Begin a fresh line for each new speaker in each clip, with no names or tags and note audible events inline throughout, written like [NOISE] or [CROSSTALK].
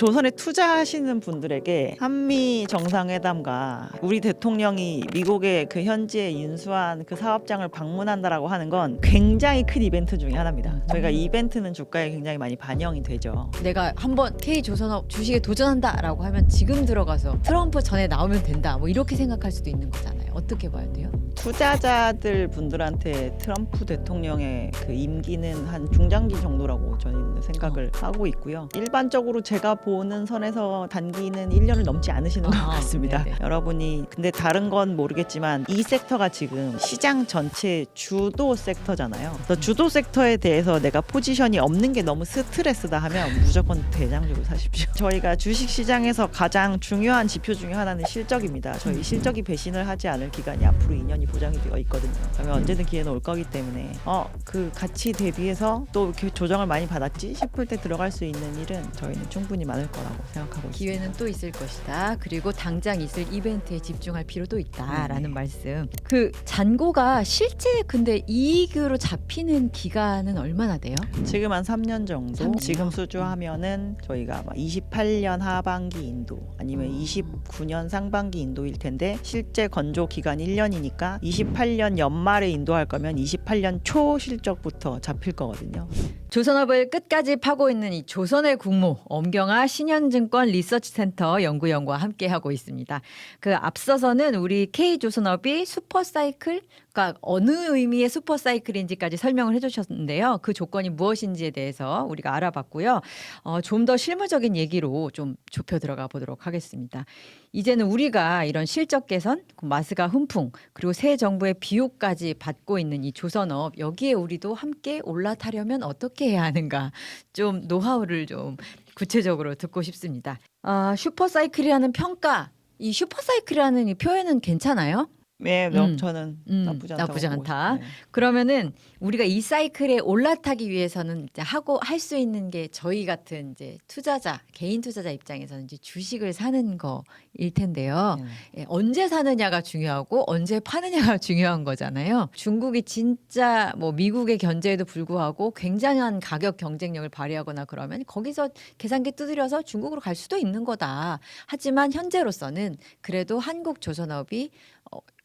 조선에 투자하시는 분들에게 한미 정상회담과 우리 대통령이 미국의 그 현지에 인수한 그 사업장을 방문한다라고 하는 건 굉장히 큰 이벤트 중에 하나입니다. 저희가 이 이벤트는 주가에 굉장히 많이 반영이 되죠.
내가 한번 K 조선업 주식에 도전한다라고 하면 지금 들어가서 트럼프 전에 나오면 된다. 뭐 이렇게 생각할 수도 있는 거잖아요. 어떻게 봐야 돼요?
투자자들 분들한테 트럼프 대통령의 그 임기는 한 중장기 정도라고 저는 생각을 하고 있고요. 일반적으로 제가 보는 선에서 단기는 1년을 넘지 않으시는 것
아,
같습니다.
네네.
여러분이 근데 다른 건 모르겠지만 이 섹터가 지금 시장 전체 주도 섹터잖아요. 그래서 주도 섹터에 대해서 내가 포지션이 없는 게 너무 스트레스다 하면 무조건 대장주를 사십시오. [LAUGHS] 저희가 주식 시장에서 가장 중요한 지표 중에 하나는 실적입니다. 저희 실적이 배신을 하지 않을 기간이 앞으로 2년이 보장이 되어 있거든요. 그러면 언제든 기회는 올 거기 때문에 어 그 가치 대비해서 또 이렇게 조정을 많이 받았지 싶을 때 들어갈 수 있는 일은 저희는 충분히 많을 거라고 생각하고 있습니다.
기회는 또 있을 것이다. 그리고 당장 있을 이벤트에 집중할 필요도 있다라는
네네.
말씀. 그 잔고가 실제 근데 이익으로 잡히는 기간은 얼마나 돼요?
지금 한 3년 정도
삼 년?
지금 수주하면은 저희가 막 28년 하반기 인도 아니면 29년 상반기 인도일 텐데 실제 건조 기간 1년이니까 28년 연말에 인도할 거면 28년 초 실적부터 잡힐 거거든요.
조선업을 끝까지 파고 있는 이 조선의 국모 엄경아 신현증권 리서치센터 연구원과 함께 하고 있습니다. 그 앞서서는 우리 K 조선업이 슈퍼사이클 그러니까 어느 의미의 슈퍼사이클인지까지 설명을 해주셨는데요. 그 조건이 무엇인지에 대해서 우리가 알아봤고요. 어, 좀 더 실무적인 얘기로 좀 좁혀 들어가 보도록 하겠습니다. 이제는 우리가 이런 실적 개선, 그 마스가 훈풍, 그리고 새 정부의 비호까지 받고 있는 이 조선업 여기에 우리도 함께 올라타려면 어떻게 해야 하는가 좀 노하우를 좀 구체적으로 듣고 싶습니다. 아, 슈퍼사이클이라는 평가, 이 슈퍼사이클이라는 이 표현은 괜찮아요?
네,
음.
저는
음,
나쁘지 않다고
나쁘지
보고
않다.
싶네요.
그러면은 우리가 이 사이클에 올라타기 위해서는 이제 하고 할 수 있는 게 저희 같은 이제 투자자, 개인 투자자 입장에서는 이제 주식을 사는 거일 텐데요.
네.
예, 언제 사느냐가 중요하고 언제 파느냐가 [LAUGHS] 중요한 거잖아요. 중국이 진짜 뭐 미국의 견제에도 불구하고 굉장한 가격 경쟁력을 발휘하거나 그러면 거기서 계산기 두드려서 중국으로 갈 수도 있는 거다. 하지만 현재로서는 그래도 한국 조선업이 어,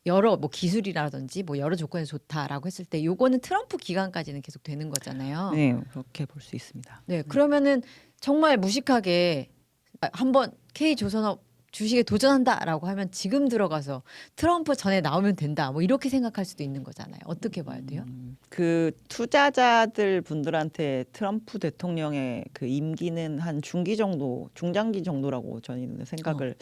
여러 뭐 기술이라든지 뭐 여러 조건에 좋다라고 했을 때 요거는 트럼프 기간까지는 계속 되는 거잖아요.
네, 그렇게 볼 수 있습니다.
네, 그러면은 정말 무식하게 아, 한번 K 조선업 주식에 도전한다라고 하면 지금 들어가서 트럼프 전에 나오면 된다. 뭐 이렇게 생각할 수도 있는 거잖아요. 어떻게 봐야 돼요?
음, 그 투자자들 분들한테 트럼프 대통령의 그 임기는 한 중기 정도, 중장기 정도라고 저는 생각을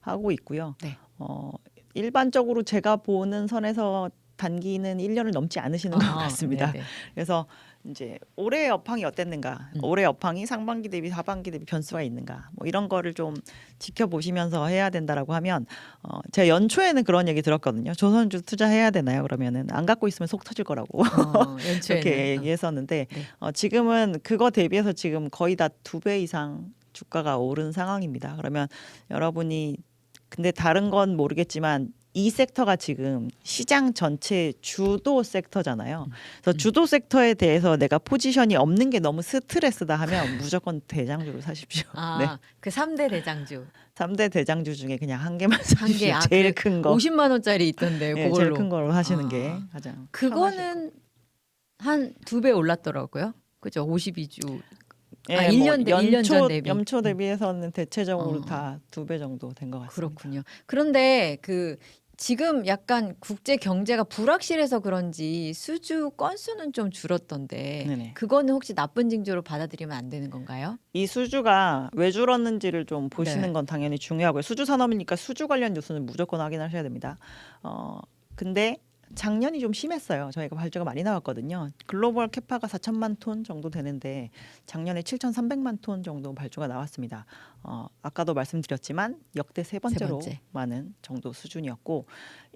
하고 있고요.
네.
어, 일반적으로 제가 보는 선에서 단기는 1년을 넘지 않으시는 것
아,
같습니다.
네네.
그래서 이제 올해 여팡이 어땠는가,
음.
올해 여팡이 상반기 대비 하반기 대비 변수가 있는가, 뭐 이런 거를 좀 지켜보시면서 해야 된다라고 하면, 어, 제가 연초에는 그런 얘기 들었거든요. 조선주 투자해야 되나요? 그러면은 안 갖고 있으면 속 터질 거라고.
어, [LAUGHS] 연초에는
이렇게 얘기했었는데
네.
어, 지금은 그거 대비해서 지금 거의 다 두 배 이상 주가가 오른 상황입니다. 그러면 여러분이 근데 다른 건 모르겠지만 이 섹터가 지금 시장 전체 주도 섹터잖아요. 그래서
음.
주도 섹터에 대해서 내가 포지션이 없는 게 너무 스트레스다 하면 무조건 대장주를 사십시오.
아,
네.
그 3대 대장주.
삼대 대장주 중에 그냥 한 개만
한 개,
사십시오.
아,
제일
그
큰 거.
50만 원짜리 있던데
예, 제일
그걸로.
큰 거로 하시는
아.
게 가장 편하실
그거는 한 두 배 올랐더라고요. 그죠? 52주.
예,
아, 1년 대-
뭐
1년 전
연초,
대비.
연초 대비해서는 대체적으로
어.
다두 배 정도 된 것 같습니다.
그렇군요. 그런데 그 지금 약간 국제 경제가 불확실해서 그런지 수주 건수는 좀 줄었던데
네네.
그거는 혹시 나쁜 징조로 받아들이면 안 되는 건가요?
이 수주가 왜 줄었는지를 좀 보시는
네.
건 당연히 중요하고요. 수주 산업이니까 수주 관련 뉴스는 무조건 확인하셔야 됩니다. 어, 근데 작년이 좀 심했어요. 저희가 발주가 많이 나왔거든요. 글로벌 캐파가 4천만 톤 정도 되는데 작년에 7,300만 톤 정도 발주가 나왔습니다. 어, 아까도 말씀드렸지만 역대 세 번째로
번째.
많은 정도 수준이었고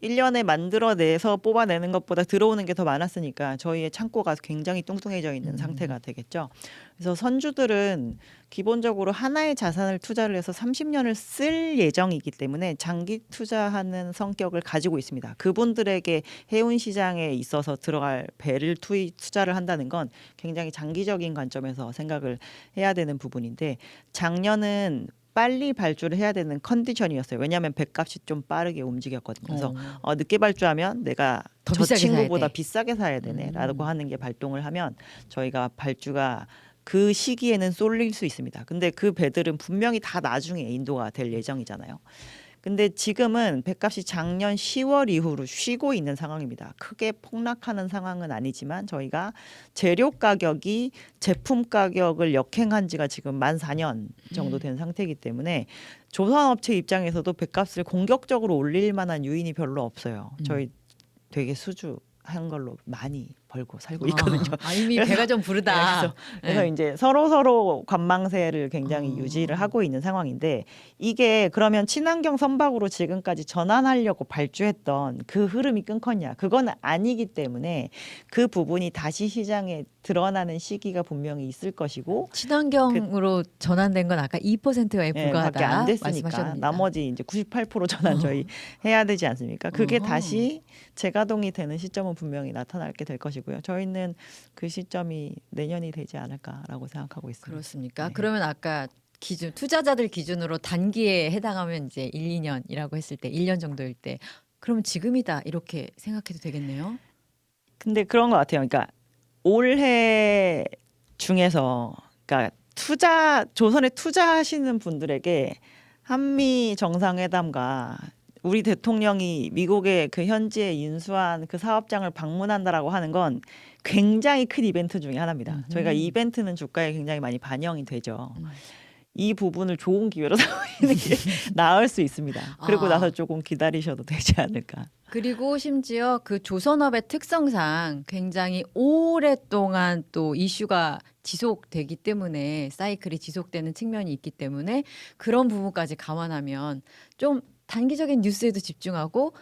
1년에 만들어내서 뽑아내는 것보다 들어오는 게 더 많았으니까 저희의 창고가 굉장히 뚱뚱해져 있는
음.
상태가 되겠죠. 그래서 선주들은 기본적으로 하나의 자산을 투자를 해서 30년을 쓸 예정이기 때문에 장기 투자하는 성격을 가지고 있습니다. 그분들에게 해운 시장에 있어서 들어갈 배를 투이 투자를 한다는 건 굉장히 장기적인 관점에서 생각을 해야 되는 부분인데 작년은 빨리 발주를 해야 되는 컨디션이었어요. 왜냐하면 배값이 좀 빠르게 움직였거든요. 그래서
어.
어, 늦게 발주하면 내가
더
저
비싸게 사야
친구보다
돼.
비싸게 사야 되네라고
음.
하는 게 발동을 하면 저희가 발주가 그 시기에는 쏠릴 수 있습니다. 근데 그 배들은 분명히 다 나중에 인도가 될 예정이잖아요. 근데 지금은 배값이 작년 10월 이후로 쉬고 있는 상황입니다. 크게 폭락하는 상황은 아니지만 저희가 재료 가격이 제품 가격을 역행한 지가 지금 만 4년 정도 된 상태이기 때문에 조선업체 입장에서도 배값을 공격적으로 올릴 만한 요인이 별로 없어요.
음.
저희 되게 수주한 걸로 많이 벌고 살고 있거든요.
아, 이미 배가 좀 부르다.
그래서, 그래서
네.
이제 서로 서로 관망세를 굉장히
어.
유지를 하고 있는 상황인데 이게 그러면 친환경 선박으로 지금까지 전환하려고 발주했던 그 흐름이 끊겼냐? 그거는 아니기 때문에 그 부분이 다시 시장에 드러나는 시기가 분명히 있을 것이고
친환경으로 전환된 건 아까 2%에
예,
불과하다
밖에 안 됐으니까
말씀하셨습니다.
나머지 이제 98% 전환
어.
저희 해야 되지 않습니까? 그게
어허.
다시 재가동이 되는 시점은 분명히 나타나게 될 것이고 요. 저희는 그 시점이 내년이 되지 않을까라고 생각하고 있습니다.
그렇습니까?
네.
그러면 아까 기준 투자자들 기준으로 단기에 해당하면 이제 1, 2년이라고 했을 때 1년 정도일 때 그러면 지금이다 이렇게 생각해도 되겠네요.
근데 그런 것 같아요. 그러니까 올해 중에서 그러니까 투자 조선에 투자하시는 분들에게 한미 정상회담과 우리 대통령이 미국의 그 현지에 인수한 그 사업장을 방문한다라고 하는 건 굉장히 큰 이벤트 중에 하나입니다.
음흠.
저희가 이 이벤트는 주가에 굉장히 많이 반영이 되죠.
음.
이 부분을 좋은 기회로 [LAUGHS] 삼는 게 [LAUGHS] 나을 수 있습니다. 그리고
아.
나서 조금 기다리셔도 되지 않을까.
그리고 심지어 그 조선업의 특성상 굉장히 오랫동안 또 이슈가 지속되기 때문에 사이클이 지속되는 측면이 있기 때문에 그런 부분까지 감안하면 좀 단기적인 뉴스에도 집중하고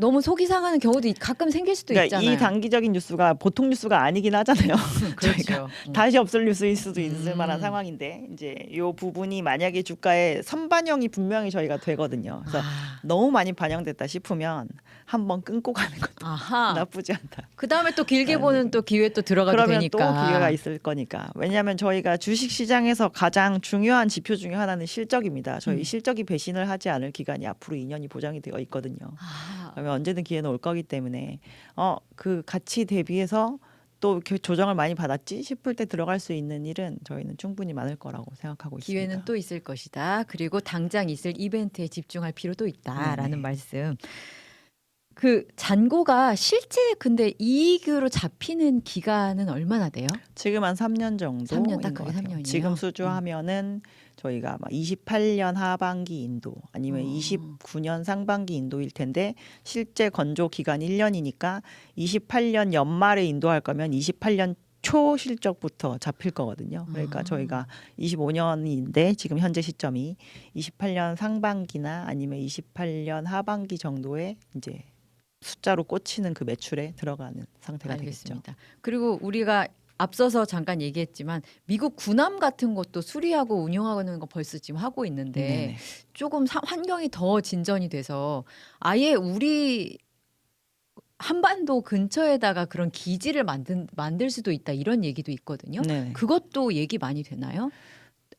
너무 속이 상하는 경우도 가끔 생길 수도
그러니까
있잖아요.
이 단기적인 뉴스가 보통 뉴스가 아니긴 하잖아요. [LAUGHS]
그렇죠. 음.
다시 없을 뉴스일 수도 있을
음.
만한 상황인데 이제 이 부분이 만약에 주가에 선반영이 분명히 저희가 되거든요. 그래서
아,
너무 많이 반영됐다 싶으면 한번 끊고 가는 것도
아하. [LAUGHS]
나쁘지 않다.
그 다음에 또 길게
아니,
보는 또 기회 또 들어가도
그러면
되니까.
또 기회가 있을 거니까. 왜냐하면 저희가 주식 시장에서 가장 중요한 지표 중에 하나는 실적입니다. 저희
음.
실적이 배신을 하지 않을 기간이 앞으로 2년이 보장이 되어 있거든요.
아,
그러면 언제든 기회는 올 거기 때문에 어 그 가치 대비해서 또 이렇게 조정을 많이 받았지 싶을 때 들어갈 수 있는 일은 저희는 충분히 많을 거라고 생각하고 있습니다.
기회는 또 있을 것이다. 그리고 당장 있을 이벤트에 집중할 필요도 있다라는
네네.
말씀. 그 잔고가 실제 근데 이익으로 잡히는 기간은 얼마나 돼요?
지금 한 3년 정도.
삼년딱 그게 삼 년이에요? 음.
지금 수주하면은 저희가 아마 28년 하반기 인도 아니면
어.
29년 상반기 인도일 텐데 실제 건조 기간 1년이니까 28년 연말에 인도할 거면 28년 초 실적부터 잡힐 거거든요. 그러니까
아.
저희가 25년인데 지금 현재 시점이 28년 상반기나 아니면 28년 하반기 정도에 이제 숫자로 꽂히는 그 매출에 들어가는 상태가 되겠죠.
알겠습니다. 그리고 우리가 앞서서 잠깐 얘기했지만 미국 군함 같은 것도 수리하고 운용하는 거 벌써 지금 하고 있는데
네네.
조금 사- 환경이 더 진전이 돼서 아예 우리 한반도 근처에다가 그런 기지를 만든 만들 수도 있다 이런 얘기도 있거든요.
네네.
그것도 얘기 많이 되나요?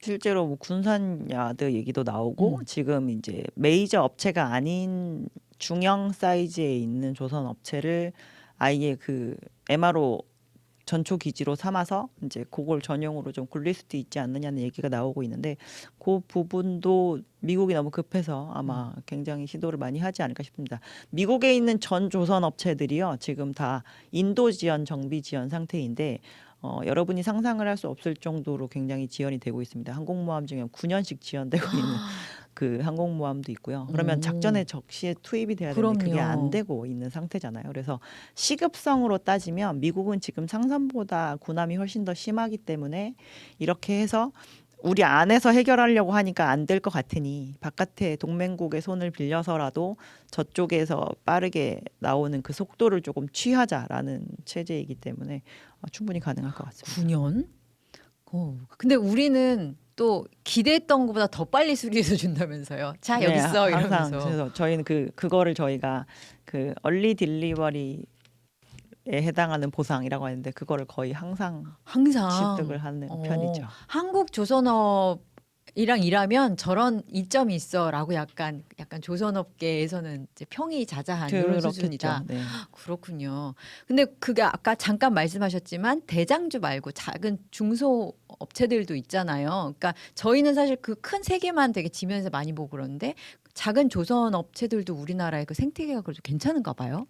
실제로 뭐 군산 야드 얘기도 나오고
음.
지금 이제 메이저 업체가 아닌 중형 사이즈에 있는 조선 업체를 아예 그 MRO 전초 기지로 삼아서 이제 그걸 전용으로 좀 굴릴 수도 있지 않느냐는 얘기가 나오고 있는데 그 부분도 미국이 너무 급해서 아마 굉장히 시도를 많이 하지 않을까 싶습니다. 미국에 있는 전 조선 업체들이요 지금 다 인도 지연 정비 지연 상태인데 어, 여러분이 상상을 할 수 없을 정도로 굉장히 지연이 되고 있습니다. 항공모함 중에 9년씩 지연되고 있는 그 항공모함도 있고요. 그러면
오.
작전에 적시에 투입이 돼야 되는데 그게. 안 되고 있는 상태잖아요. 그래서 시급성으로 따지면 미국은 지금 상산보다 군함이 훨씬 더 심하기 때문에 이렇게 해서 우리 안에서 해결하려고 하니까 안 될 것 같으니 바깥에 동맹국의 손을 빌려서라도 저쪽에서 빠르게 나오는 그 속도를 조금 취하자라는 체제이기 때문에 어, 충분히 가능할 것 같습니다.
9년? 어. 근데 우리는 또 기대했던 것보다 더 빨리 수리해서 준다면서요. 자 여기
네,
있어
항상
이러면서.
그래서 저희는 그 그거를 저희가 그 얼리 딜리버리에 해당하는 보상이라고 하는데 그거를 거의 항상
항상
취득을 하는
어.
편이죠.
한국 조선업이랑 일하면 저런 이점이 있어라고 약간 약간 조선업계에서는 이제 평이 자자한 이런
그렇겠죠.
수준이다.
네.
그렇군요. 근데 그게 아까 잠깐 말씀하셨지만 대장주 말고 작은 중소 업체들도 있잖아요. 그러니까 저희는 사실 그 큰세 개만 되게 지면에서 많이 보고 그러는데 작은 조선 업체들도 우리나라의 그 생태계가 그래도 괜찮은가 봐요.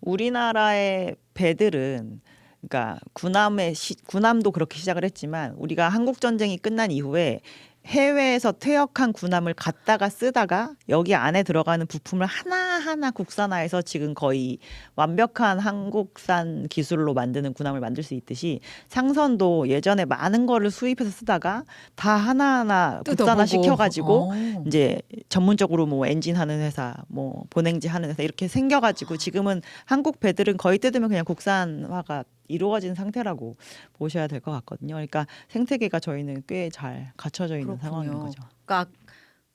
우리나라의 배들은 그러니까 군함의 시, 군함도 그렇게 시작을 했지만 우리가 한국 전쟁이 끝난 이후에 해외에서 퇴역한 군함을 갖다가 쓰다가 여기 안에 들어가는 부품을 하나하나 국산화해서 지금 거의 완벽한 한국산 기술로 만드는 군함을 만들 수 있듯이 상선도 예전에 많은 거를 수입해서 쓰다가 다 하나하나 국산화 시켜가지고
어.
이제 전문적으로 뭐 엔진 하는 회사, 뭐 보냉지 하는 회사 이렇게 생겨가지고 지금은 한국 배들은 거의 뜯으면 그냥 국산화가 이루어진 상태라고 보셔야 될 것 같거든요. 그러니까 생태계가 저희는 꽤 잘 갖춰져 있는
그렇군요.
상황인 거죠.
그러니까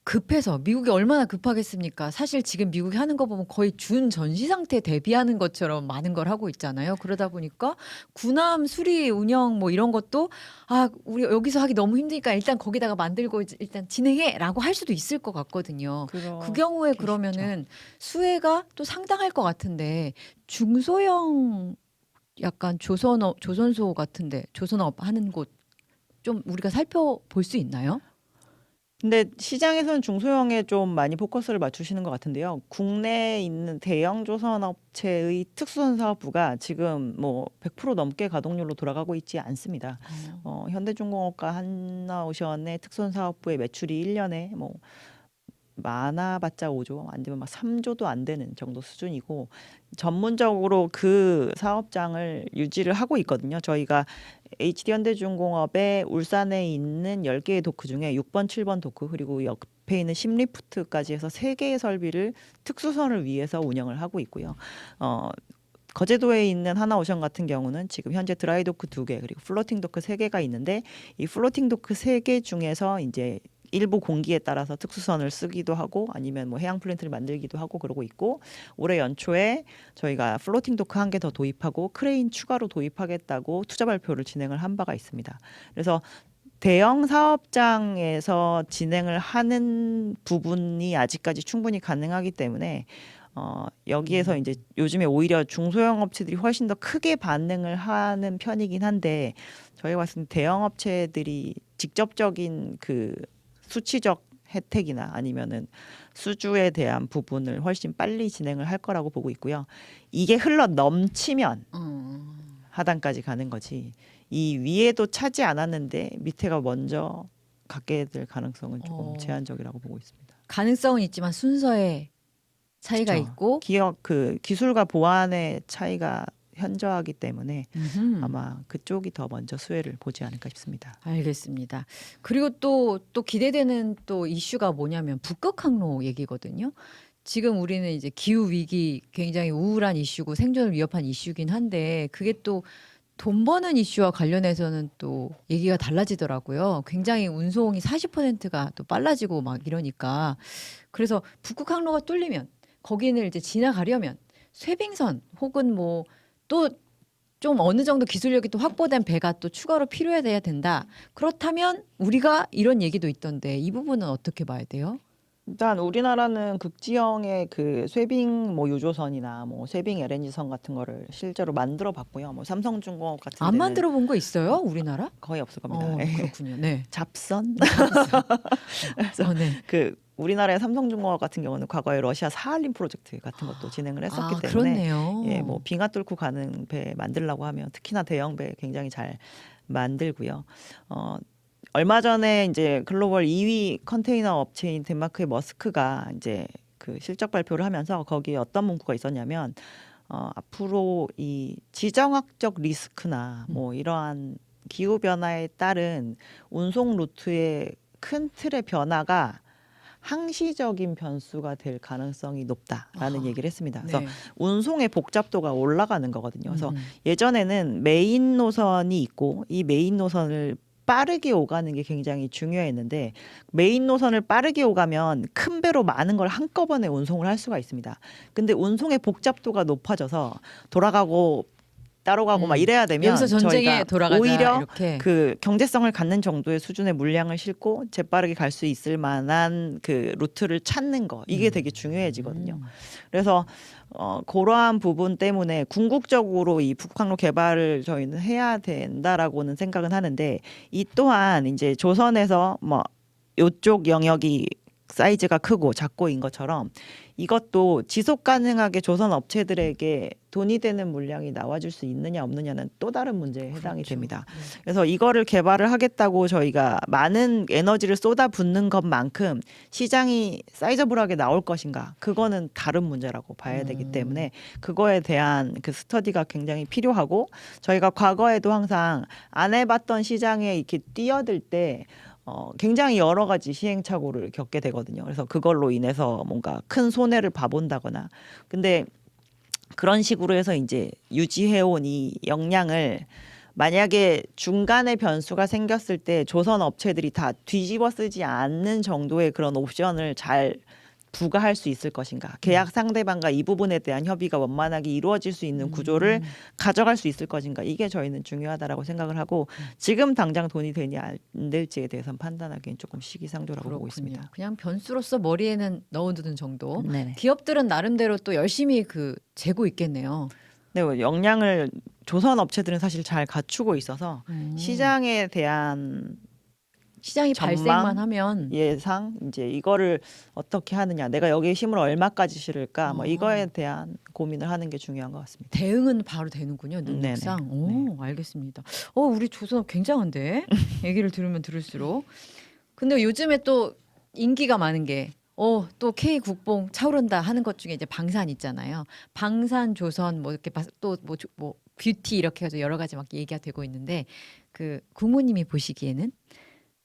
급해서 미국이 얼마나 급하겠습니까? 사실 지금 미국이 하는 거 보면 거의 준 전시 상태 대비하는 것처럼 많은 걸 하고 있잖아요. 그러다 보니까 군함 수리 운영 뭐 이런 것도 아 우리 여기서 하기 너무 힘드니까 일단 거기다가 만들고 일단 진행해라고 할 수도 있을 것 같거든요. 그 경우에 그러면은 수혜가 또 상당할 것 같은데 중소형 약간 조선업 조선소 같은데 조선업 하는 곳 좀 우리가 살펴볼 수 있나요?
근데 시장에서는 중소형에 좀 많이 포커스를 맞추시는 것 같은데요. 국내에 있는 대형 조선업체의 특수선 사업부가 지금 뭐 100% 넘게 가동률로 돌아가고 있지 않습니다. 어, 현대중공업과 한나오션의 특수선 사업부의 매출이 1년에 뭐 많아봤자 5조, 안 되면 막 3조도 안 되는 정도 수준이고 전문적으로 그 사업장을 유지를 하고 있거든요. 저희가 HD 현대중공업의 울산에 있는 10개의 도크 중에 6번, 7번 도크 그리고 옆에 있는 심리프트까지 해서 3개의 설비를 특수선을 위해서 운영을 하고 있고요. 어, 거제도에 있는 하나오션 같은 경우는 지금 현재 드라이 도크 두 개 그리고 플로팅 도크 세 개가 있는데 이 플로팅 도크 세 개 중에서 이제 일부 공기에 따라서 특수선을 쓰기도 하고 아니면 뭐 해양 플랜트를 만들기도 하고 그러고 있고 올해 연초에 저희가 플로팅 도크 한 개 더 도입하고 크레인 추가로 도입하겠다고 투자 발표를 진행을 한 바가 있습니다. 그래서 대형 사업장에서 진행을 하는 부분이 아직까지 충분히 가능하기 때문에 어, 여기에서 이제 요즘에 오히려 중소형 업체들이 훨씬 더 크게 반응을 하는 편이긴 한데 봤을 때 대형 업체들이 직접적인 그 수치적 혜택이나 아니면은 수주에 대한 부분을 훨씬 빨리 진행을 할 거라고 보고 있고요. 이게 흘러 넘치면
음.
하단까지 가는 거지. 이 위에도 차지 않았는데 밑에가 먼저 갖게 될 가능성은 조금
어.
제한적이라고 보고 있습니다.
가능성은 있지만 순서에 차이가
그쵸.
있고
기업 그 기술과 보안의 차이가 현저하기 때문에
음흠.
아마 그쪽이 더 먼저 수혜를 보지 않을까 싶습니다.
알겠습니다. 그리고 또 또 기대되는 또 이슈가 뭐냐면 북극 항로 얘기거든요. 지금 우리는 이제 기후 위기 굉장히 우울한 이슈고 생존을 위협한 이슈긴 한데 그게 또 돈 버는 이슈와 관련해서는 또 얘기가 달라지더라고요. 굉장히 운송이 40%가 또 빨라지고 막 이러니까 그래서 북극 항로가 뚫리면 거기는 이제 지나가려면 쇠빙선 혹은 뭐 또 좀 어느 정도 기술력이 또 확보된 배가 또 추가로 필요해야 된다. 그렇다면 우리가 이런 얘기도 있던데 이 부분은 어떻게 봐야 돼요?
일단 우리나라는 극지형의 그 쇠빙 뭐 유조선이나 뭐 쇠빙 LNG선 같은 거를 실제로 만들어 봤고요. 뭐 삼성중공업 같은
안
데는
만들어 본 거 있어요? 우리나라?
거의 없을 겁니다.
어,
예.
그렇군요. 네.
잡선 [LAUGHS]
어, 네.
그 우리나라의 삼성중공업 같은 경우는 과거에 러시아 사할린 프로젝트 같은 것도 진행을 했었기
아,
때문에. 예, 뭐 빙하 뚫고 가는 배 만들려고 하면 특히나 대형 배 굉장히 잘 만들고요. 어 얼마 전에 이제 글로벌 2위 컨테이너 업체인 덴마크의 머스크가 이제 그 실적 발표를 하면서 거기에 어떤 문구가 있었냐면 어 앞으로 이 지정학적 리스크나 뭐 이러한 기후 변화에 따른 운송 루트의 큰 틀의 변화가 항시적인 변수가 될 가능성이 높다라는
아하.
얘기를 했습니다. 그래서
네.
운송의 복잡도가 올라가는 거거든요. 그래서
음.
예전에는 메인 노선이 있고 이 메인 노선을 빠르게 오가는 게 굉장히 중요했는데 메인 노선을 빠르게 오가면 큰 배로 많은 걸 한꺼번에 운송을 할 수가 있습니다. 근데 운송의 복잡도가 높아져서 돌아가고 따로 가고
음.
막 이래야 되면
여기서 전쟁에
저희가
돌아가자
오히려
이렇게.
그 경제성을 갖는 정도의 수준의 물량을 싣고 재빠르게 갈 수 있을 만한 그 루트를 찾는 거 이게 되게 중요해지거든요.
음.
그래서 어, 그러한 부분 때문에 궁극적으로 이 북항로 개발을 저희는 해야 된다라고는 생각은 하는데 이 또한 이제 조선에서 뭐 요쪽 영역이 사이즈가 크고 작고인 것처럼 이것도 지속 가능하게 조선 업체들에게 돈이 되는 물량이 나와줄 수 있느냐 없느냐는 또 다른 문제에 해당이
그렇죠.
됩니다.
네.
그래서 이거를 개발을 하겠다고 저희가 많은 에너지를 쏟아붓는 것만큼 시장이 사이저블하게 나올 것인가 그거는 다른 문제라고 봐야 되기
음.
때문에 그거에 대한 그 스터디가 굉장히 필요하고 저희가 과거에도 항상 안 해봤던 시장에 이렇게 뛰어들 때 어, 굉장히 여러 가지 시행착오를 겪게 되거든요. 그래서 그걸로 인해서 뭔가 큰 손해를 봐본다거나 근데 그런 식으로 해서 이제 유지해온 이 역량을 만약에 중간에 변수가 생겼을 때 조선 업체들이 다 뒤집어 쓰지 않는 정도의 그런 옵션을 잘 부과할 수 있을 것인가 계약 상대방과 이 부분에 대한 협의가 원만하게 이루어질 수 있는 구조를
음.
가져갈 수 있을 것인가 이게 저희는 중요하다라고 생각을 하고 지금 당장 돈이 되냐 안 될지에 대해서는 판단하기엔 조금 시기상조라고 보고. 있습니다.
그냥 변수로서 머리에는 넣어두는 정도.
네네.
기업들은 나름대로 또 열심히 그 재고 있겠네요.
네, 뭐 역량을 조선 업체들은 사실 잘 갖추고 있어서
음.
시장에 대한
시장이
전망?
발생만 하면
예상 이제 이거를 어떻게 하느냐 내가 여기에 힘을 얼마까지 실을까 뭐
어.
이거에 대한 고민을 하는 게 중요한 것 같습니다.
대응은 바로 되는군요. 능력상.
네네.
오, 알겠습니다. 어, 우리 조선업 굉장한데 [LAUGHS] 얘기를 들으면 들을수록. 근데 요즘에 또 인기가 많은 게. 어, 또 K 국뽕 차오른다 하는 것 중에 이제 방산 있잖아요. 방산 조선 뭐 이렇게 또뭐 뭐 뷰티 이렇게 해서 여러 가지 막 얘기가 되고 있는데 그 국무님이 보시기에는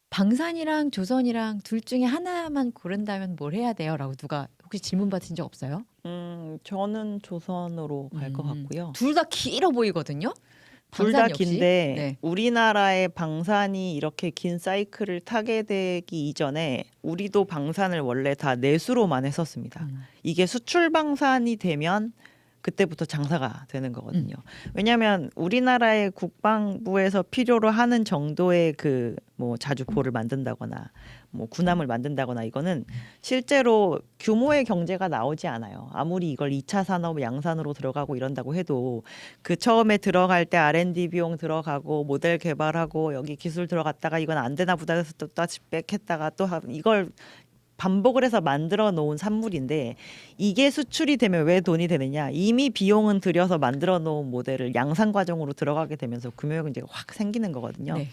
방산이랑 조선이랑 둘 중에 하나만 고른다면 뭘 해야 돼요라고 누가 혹시 질문 받으신 적 없어요?
음, 저는 조선으로 갈 것
음.
같고요.
둘 다 길어 보이거든요.
둘 다
방산 역시.
긴데
네.
우리나라의 방산이 이렇게 긴 사이클을 타게 되기 이전에 우리도 방산을 원래 다 내수로만 했었습니다.
음.
이게 수출 방산이 되면 그때부터 장사가 되는 거거든요. 왜냐하면 우리나라의 국방부에서 필요로 하는 정도의 그 뭐 자주포를 만든다거나 뭐 군함을 만든다거나 이거는 실제로 규모의 경제가 나오지 않아요. 아무리 이걸 2차 산업 양산으로 들어가고 이런다고 해도 그 처음에 들어갈 때 R&D 비용 들어가고 모델 개발하고 여기 기술 들어갔다가 이건 안 되나 보다 해서 또 다시 백했다가 또 하- 이걸 반복을 해서 만들어 놓은 산물인데 이게 수출이 되면 왜 돈이 되느냐 이미 비용은 들여서 만들어 놓은 모델을 양산 과정으로 들어가게 되면서 금융 경제가 확 생기는 거거든요.
네.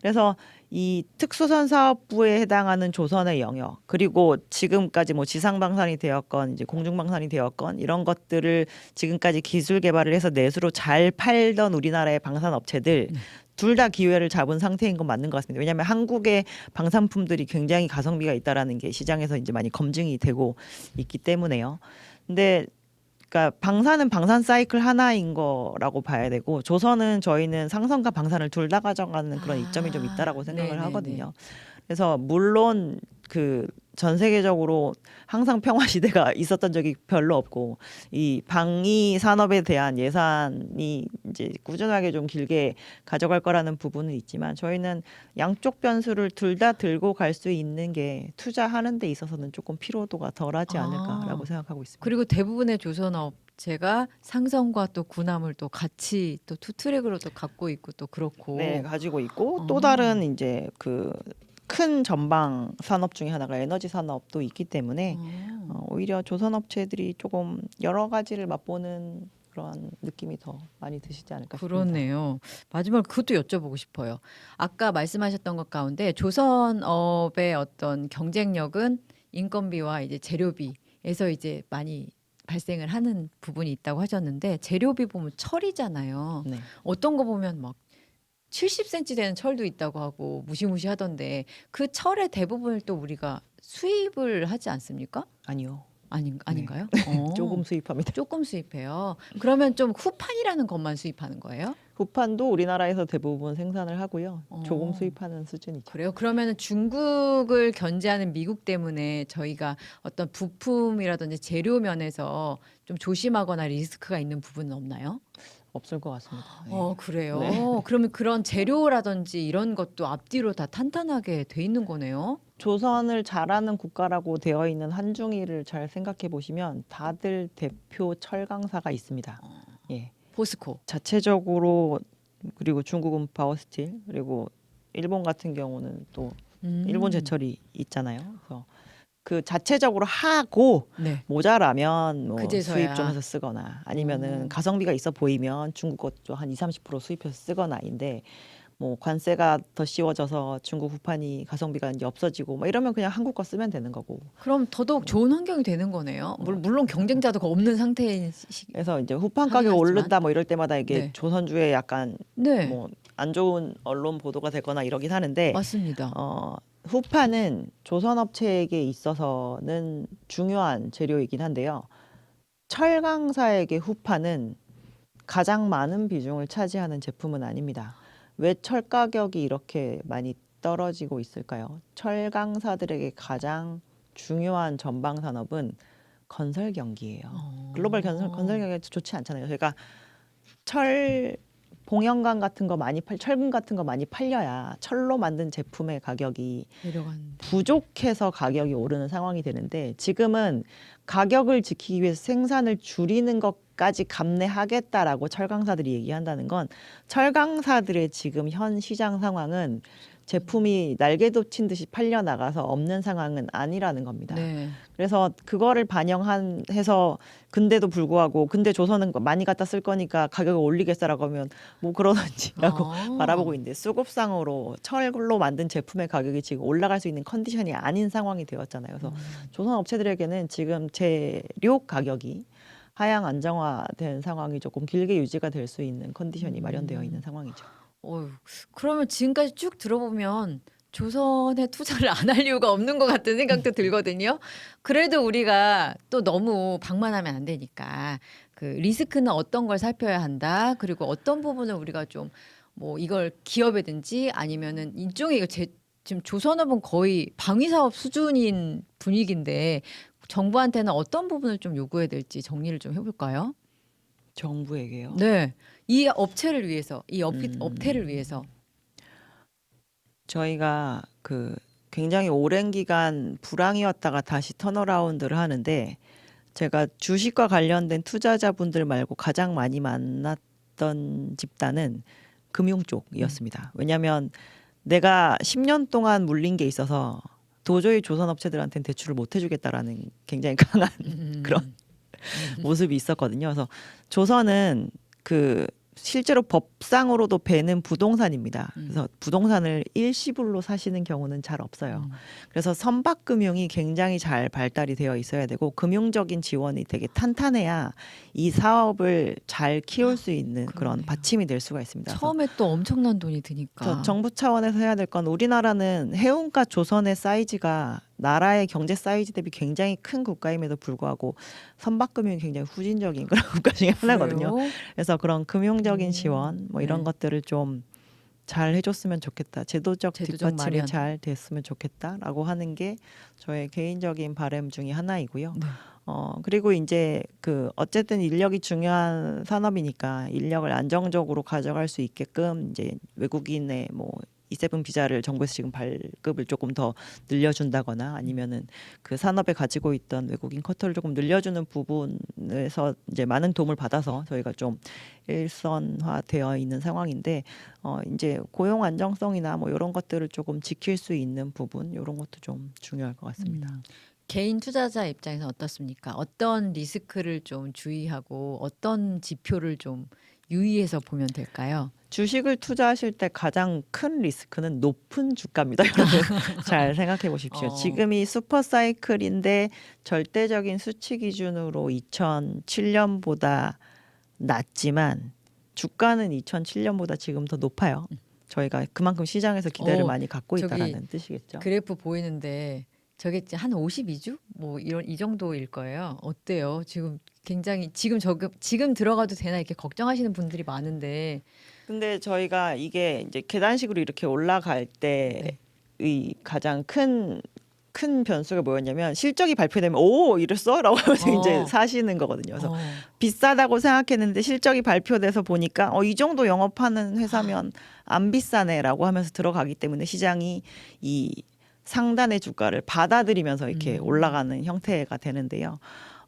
그래서 이 특수선 사업부에 해당하는 조선의 영역 그리고 지금까지 뭐 지상방산이 되었건 이제 공중방산이 되었건 이런 것들을 지금까지 기술 개발을 해서 내수로 잘 팔던 우리나라의 방산 업체들
네.
둘다 기회를 잡은 상태인 건 맞는 것 같습니다. 왜냐하면 한국의 방산품들이 굉장히 가성비가 있다라는 게 시장에서 이제 많이 검증이 되고 있기 때문에요. 근데 그러니까 방산은 방산 사이클 하나인 거라고 봐야 되고 조선은 저희는 상선과 방산을 둘 다 가져가는 그런
아,
이점이 좀 있다라고 생각을
네네네.
하거든요. 그래서 물론 그 전 세계적으로 항상 평화 시대가 [LAUGHS] 있었던 적이 별로 없고 이 방위 산업에 대한 예산이 이제 꾸준하게 좀 길게 가져갈 거라는 부분은 있지만 저희는 양쪽 변수를 둘 다 들고 갈 수 있는 게 투자하는 데 있어서는 조금 피로도가 덜하지 않을까라고
아.
생각하고 있습니다.
그리고 대부분의 조선업체가 상선과 또 군함을 또 같이 또 투 트랙으로 또 갖고 있고 또 그렇고.
네, 가지고 있고
어.
또 다른 이제 그 큰 전방 산업 중에 하나가 에너지 산업도 있기 때문에
어.
어, 오히려 조선 업체들이 조금 여러 가지를 맛보는 그런 느낌이 더 많이 드시지 않을까 싶습니다.
그렇네요. 마지막 그것도 여쭤보고 싶어요. 아까 말씀하셨던 것 가운데 조선업의 어떤 경쟁력은 인건비와 이제 재료비에서 이제 많이 발생을 하는 부분이 있다고 하셨는데 재료비 보면 철이잖아요.
네.
어떤 거 보면 막 70cm 되는 철도 있다고 하고 무시무시하던데 그 철의 대부분을 또 우리가 수입을 하지 않습니까?
아니요.
아닌 아닌가요? [LAUGHS] 어.
네. 조금 수입합니다.
조금 수입해요. 그러면 좀 후판이라는 것만 수입하는 거예요?
후판도 우리나라에서 대부분 생산을 하고요.
어.
조금 수입하는 수준이죠.
그래요? 그러면은 중국을 견제하는 미국 때문에 저희가 어떤 부품이라든지 재료 면에서 좀 조심하거나 리스크가 있는 부분은 없나요?
없을 것 같습니다. 네.
어, 그래요.
네. [LAUGHS]
그러면 그런 재료라든지 이런 것도 앞뒤로 다 탄탄하게 돼 있는 거네요.
조선을 잘하는 국가라고 되어 있는 한중일을 잘 생각해 보시면 다들 대표 철강사가 있습니다.
어.
예.
포스코.
자체적으로 그리고 중국은 파워스틸 그리고 일본 같은 경우는 또
음.
일본 제철이 있잖아요. 그래서 그 자체적으로 하고
네.
모자라면 뭐
그제서야.
수입 좀 해서 쓰거나 아니면은
오.
가성비가 있어 보이면 중국 것도 한 2, 30% 수입해서 쓰거나인데 뭐 관세가 더 씌워져서 중국 후판이 가성비가 이제 없어지고 뭐 이러면 그냥 한국 거 쓰면 되는 거고.
그럼 더더욱 좋은 환경이 되는 거네요. 물- 물론 경쟁자도 없는 상태인 시.
그래서 이제 후판
하긴
가격
하지만.
오른다 뭐 이럴 때마다 이게
네.
조선주에 약간
네.
뭐 안 좋은 언론 보도가 되거나 이러긴 하는데
맞습니다.
어, 후판은 조선 업체에게 있어서는 중요한 재료이긴 한데요. 철강사에게 후판은 가장 많은 비중을 차지하는 제품은 아닙니다. 왜 철 가격이 이렇게 많이 떨어지고 있을까요? 철강사들에게 가장 중요한 전방 산업은 건설 경기예요.
어.
글로벌 건설, 건설 경기가 좋지 않잖아요. 그러니까 철 봉연강 같은 거 많이 팔, 철근 같은 거 많이 팔려야 철로 만든 제품의 가격이
내려간.
부족해서 가격이 오르는 상황이 되는데 지금은 가격을 지키기 위해서 생산을 줄이는 것까지 감내하겠다라고 철강사들이 얘기한다는 건 철강사들의 지금 현 시장 상황은 제품이 날개 돋친 듯이 팔려 나가서 없는 상황은 아니라는 겁니다.
네.
그래서 그거를 반영한 해서 근데도 불구하고 근데 조선은 많이 갖다 쓸 거니까 가격을 올리겠어라고 하면 뭐 그러던지라고
아. [LAUGHS]
바라보고 있는데 수급상으로 철로 만든 제품의 가격이 지금 올라갈 수 있는 컨디션이 아닌 상황이 되었잖아요. 그래서
음.
조선 업체들에게는 지금 재료 가격이 하향 안정화된 상황이 조금 길게 유지가 될 수 있는 컨디션이 마련되어 있는 상황이죠.
어휴, 그러면 지금까지 쭉 들어보면 조선에 투자를 안 할 이유가 없는 것 같은 생각도 들거든요. 그래도 우리가 또 너무 방만하면 안 되니까 그 리스크는 어떤 걸 살펴야 한다. 그리고 어떤 부분을 우리가 좀 뭐 이걸 기업이든지 아니면은 일종의 이거 제, 지금 조선업은 거의 방위 사업 수준인 분위기인데 정부한테는 어떤 부분을 좀 요구해야 될지 정리를 좀 해볼까요?
정부에게요.
네, 이 업체를 위해서, 이 업,
음.
업태를 위해서.
저희가 그 굉장히 오랜 기간 불황이었다가 다시 턴어라운드를 하는데 제가 주식과 관련된 투자자분들 말고 가장 많이 만났던 집단은 금융 쪽이었습니다. 왜냐하면 내가 10년 동안 물린 게 있어서 도저히 조선 업체들한테는 대출을 못 해주겠다라는 굉장히 강한
음.
그런 모습이 있었거든요. 그래서 조선은 그 실제로 법상으로도 배는 부동산입니다.
음.
그래서 부동산을 일시불로 사시는 경우는 잘 없어요.
음.
그래서 선박 금융이 굉장히 잘 발달이 되어 있어야 되고 금융적인 지원이 되게 탄탄해야 이 사업을 잘 키울 수 있는 그런
그러네요.
받침이 될 수가 있습니다.
처음에 또 엄청난 돈이 드니까.
정부 차원에서 해야 될 건 우리나라는 해운가 조선의 사이즈가 나라의 경제 사이즈 대비 굉장히 큰 국가임에도 불구하고 선박금융이 굉장히 후진적인 그런 [LAUGHS] 국가 중에 하나거든요.
그래요?
그래서 그런 금융적인
음,
지원 뭐 이런
네.
것들을 좀 잘 해줬으면 좋겠다. 제도적,
제도적
뒷받침이
마련.
잘 됐으면 좋겠다라고 하는 게 저의 개인적인 바람 중에 하나이고요.
네.
어 그리고 이제 그 어쨌든 인력이 중요한 산업이니까 인력을 안정적으로 가져갈 수 있게끔 이제 외국인의 뭐 이세븐 비자를 정부에서 지금 발급을 조금 더 늘려준다거나 아니면은 그 산업에 가지고 있던 외국인 커터를 조금 늘려주는 부분에서 이제 많은 도움을 받아서 저희가 좀 일선화되어 있는 상황인데 어 이제 고용 안정성이나 뭐 이런 것들을 조금 지킬 수 있는 부분 이런 것도 좀 중요할 것 같습니다.
음. 개인 투자자 입장에서 어떻습니까? 어떤 리스크를 좀 주의하고 어떤 지표를 좀 유의해서 보면 될까요?
주식을 투자하실 때 가장 큰 리스크는 높은 주가입니다. 여러분 [LAUGHS] 잘 생각해 보십시오.
어.
지금이 슈퍼 사이클인데 절대적인 수치 기준으로 2007년보다 낮지만 주가는 2007년보다 지금 더 높아요. 저희가 그만큼 시장에서 기대를
어,
많이 갖고
저기
있다라는 뜻이겠죠.
그래프 보이는데 저게 한 52주 뭐 이런 이 정도일 거예요. 어때요? 지금 굉장히 지금 저금 지금 들어가도 되나 이렇게 걱정하시는 분들이 많은데
근데 저희가 이게 이제 계단식으로 이렇게 올라갈 때이 가장 큰 큰 변수가 뭐였냐면 실적이 발표되면 오 이랬어 라고 하면서
어.
이제 사시는 거거든요. 그래서
어,
비싸다고 생각했는데 실적이 발표돼서 보니까 어 이 정도 영업하는 회사면 안 비싸네라고 하면서 들어가기 때문에 시장이 이 상단의 주가를 받아들이면서 이렇게
음.
올라가는 형태가 되는데요.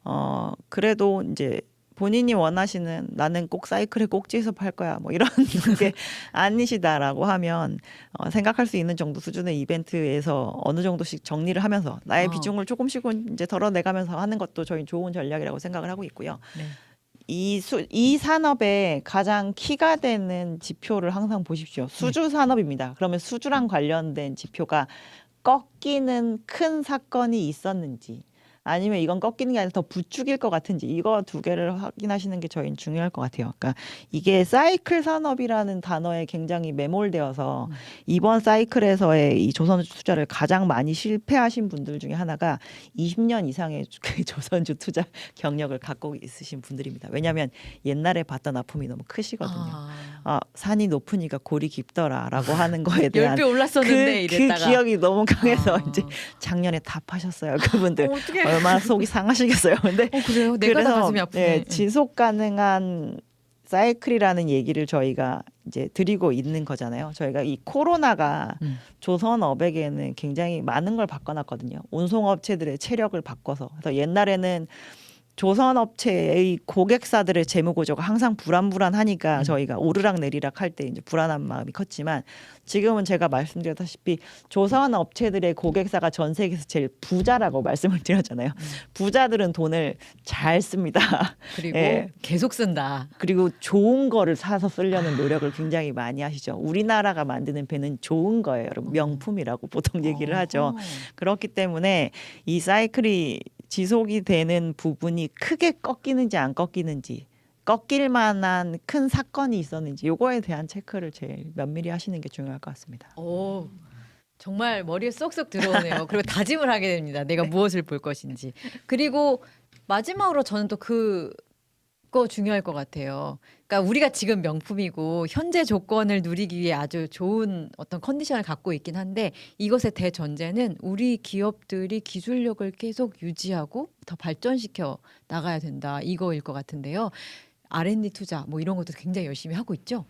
어 그래도 이제 본인이 원하시는 나는 꼭 사이클의 꼭지에서 팔 거야 뭐 이런 [LAUGHS] 게 아니시다라고 하면 어, 생각할 수 있는 정도 수준의 이벤트에서 어느 정도씩 정리를 하면서 나의
어.
비중을 조금씩은 이제 덜어내가면서 하는 것도 저희 좋은 전략이라고 생각을 하고 있고요.
네.
이, 수, 이 산업의 가장 키가 되는 지표를 항상 보십시오. 수주 산업입니다. 그러면 수주랑 관련된 지표가 꺾이는 큰 사건이 있었는지 아니면 이건 꺾이는 게 아니라 더 부축일 것 같은지 이거 두 개를 확인하시는 게 저희는 중요할 것 같아요. 그러니까 이게 사이클 산업이라는 단어에 굉장히 매몰되어서
음.
이번 사이클에서의 이 조선주 투자를 가장 많이 실패하신 분들 중에 하나가 20년 이상의 [LAUGHS] 그 조선주 투자 경력을 갖고 있으신 분들입니다. 왜냐하면 옛날에 봤던 아픔이 너무 크시거든요.
아,
아, 산이 높으니까 골이 깊더라라고 하는 거에 [LAUGHS] 대한
10배 올랐었는데
그,
이랬다가
그 기억이 너무 강해서
아.
이제 작년에 다 파셨어요. 그분들
어, 어떻게
얼마나 속이 상하시겠어요. [LAUGHS] 근데
어 그래요? 내가 다 가슴이 아프네.
네, 지속 가능한 사이클이라는 얘기를 저희가 이제 드리고 있는 거잖아요. 저희가 이 코로나가
음.
조선업에게는 굉장히 많은 걸 바꿔놨거든요. 운송업체들의 체력을 바꿔서. 그래서 옛날에는 조선업체의 고객사들의 재무 구조가 항상 불안불안하니까
음.
저희가 오르락 내리락 할 때 이제 불안한 마음이 컸지만 지금은 제가 말씀드렸다시피 조선업체들의 고객사가 전 세계에서 제일 부자라고 [LAUGHS] 말씀을 드렸잖아요.
음.
부자들은 돈을 잘 씁니다.
그리고
예.
계속 쓴다.
그리고 좋은 거를 사서 쓰려는 노력을 굉장히 많이 하시죠. 우리나라가 만드는 배는 좋은 거예요. 여러분. 명품이라고 보통 얘기를 하죠. 그렇기 때문에 이 사이클이 지속이 되는 부분이 크게 꺾이는지 안 꺾이는지 꺾일 만한 큰 사건이 있었는지 요거에 대한 체크를 제일 면밀히 하시는 게 중요할 것 같습니다.
오, 정말 머리에 쏙쏙 들어오네요. 그리고 다짐을 하게 됩니다. 내가 무엇을 볼 것인지. 그리고 마지막으로 저는 또 그 거 중요할 것 같아요. 그러니까 우리가 지금 명품이고 현재 조건을 누리기 위해 아주 좋은 어떤 컨디션을 갖고 있긴 한데 이것의 대전제는 우리 기업들이 기술력을 계속 유지하고 더 발전시켜 나가야 된다. 이거일 것 같은데요. R&D 투자 뭐 이런 것도 굉장히 열심히 하고 있죠.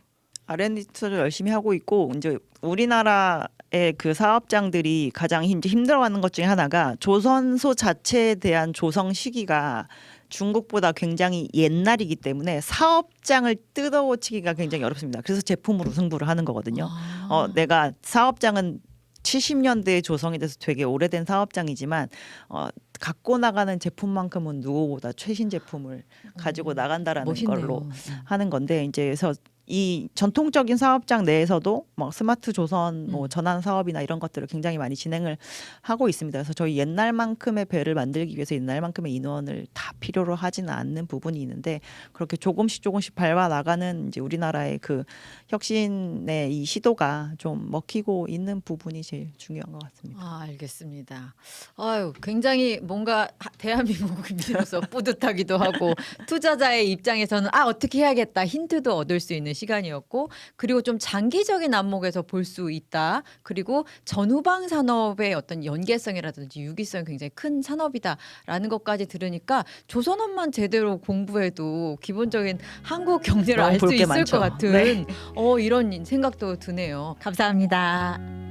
R&D 투자를 열심히 하고 있고 이제 우리나라의 그 사업장들이 가장 힘- 힘들어하는 것 중에 하나가 조선소 자체에 대한 조성 시기가 중국보다 굉장히 옛날이기 때문에 사업장을 뜯어고치기가 굉장히 어렵습니다. 그래서 제품으로 승부를 하는 거거든요.
아.
어, 내가 사업장은 70년대에 조성이 돼서 되게 오래된 사업장이지만 어, 갖고 나가는 제품만큼은 누구보다 최신 제품을 가지고 나간다라는
멋있네요.
걸로
음.
하는 건데 이제 그래서 이 전통적인 사업장 내에서도 뭐 스마트 조선 뭐
음.
전환 사업이나 이런 것들을 굉장히 많이 진행을 하고 있습니다. 그래서 저희 옛날만큼의 배를 만들기 위해서 옛날만큼의 인원을 다 필요로 하지는 않는 부분이 있는데 그렇게 조금씩 조금씩 밟아 나가는 이제 우리나라의 그 혁신의 이 시도가 좀 먹히고 있는 부분이 제일 중요한 것 같습니다.
아, 알겠습니다. 아유, 굉장히 뭔가 하- 대한민국 국민으로서 [LAUGHS] 뿌듯하기도 하고 투자자의 입장에서는 아, 어떻게 해야겠다 힌트도 얻을 수 있는 시간이었고 그리고 좀 장기적인 안목에서 볼 수 있다. 그리고 전후방 산업의 어떤 연계성이라든지 유기성이 굉장히 큰 산업이다라는 것까지 들으니까 조선업만 제대로 공부해도 기본적인 한국 경제를 알 수 있을
많죠.
것 같은
네.
어, 이런 생각도 드네요. 감사합니다.